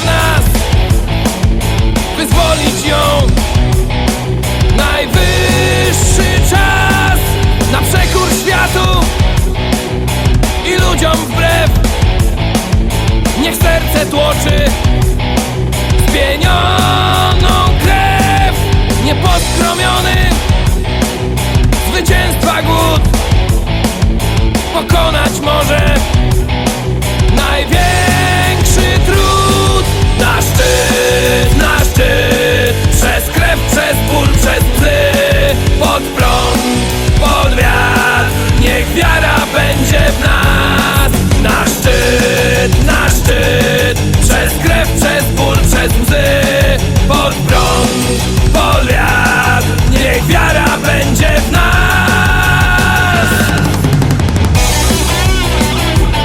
w nas Wyzwolić ją. Najwyższy czas Na przekór światu I ludziom wbrew. Niech serce tłoczy Spienioną krew Nieposkromiony